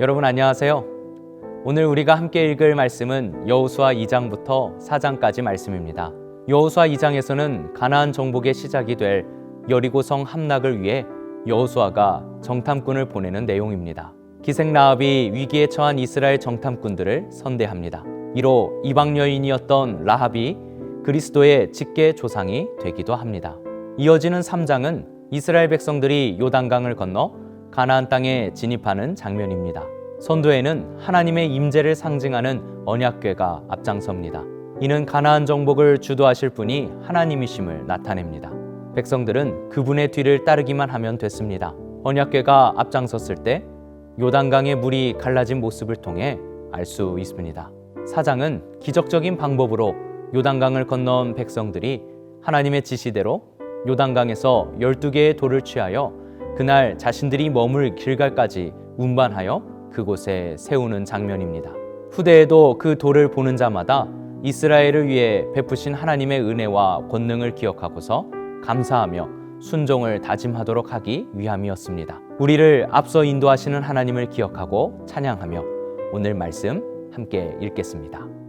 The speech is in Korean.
여러분 안녕하세요. 오늘 우리가 함께 읽을 말씀은 여호수아 2장부터 4장까지 말씀입니다. 여호수아 2장에서는 가나안 정복의 시작이 될 여리고성 함락을 위해 여호수아가 정탐꾼을 보내는 내용입니다. 기생 라합이 위기에 처한 이스라엘 정탐꾼들을 선대합니다. 이로 이방 여인이었던 라합이 그리스도의 직계 조상이 되기도 합니다. 이어지는 3장은 이스라엘 백성들이 요단강을 건너 가나안 땅에 진입하는 장면입니다. 선도에는 하나님의 임재를 상징하는 언약궤가 앞장섭니다. 이는 가나안 정복을 주도하실 분이 하나님이심을 나타냅니다. 백성들은 그분의 뒤를 따르기만 하면 됐습니다. 언약궤가 앞장섰을 때 요단강의 물이 갈라진 모습을 통해 알 수 있습니다. 사장은 기적적인 방법으로 요단강을 건너온 백성들이 하나님의 지시대로 요단강에서 12개의 돌을 취하여 그날 자신들이 머물 길갈까지 운반하여 그곳에 세우는 장면입니다. 후대에도 그 돌을 보는 자마다 이스라엘을 위해 베푸신 하나님의 은혜와 권능을 기억하고서 감사하며 순종을 다짐하도록 하기 위함이었습니다. 우리를 앞서 인도하시는 하나님을 기억하고 찬양하며 오늘 말씀 함께 읽겠습니다.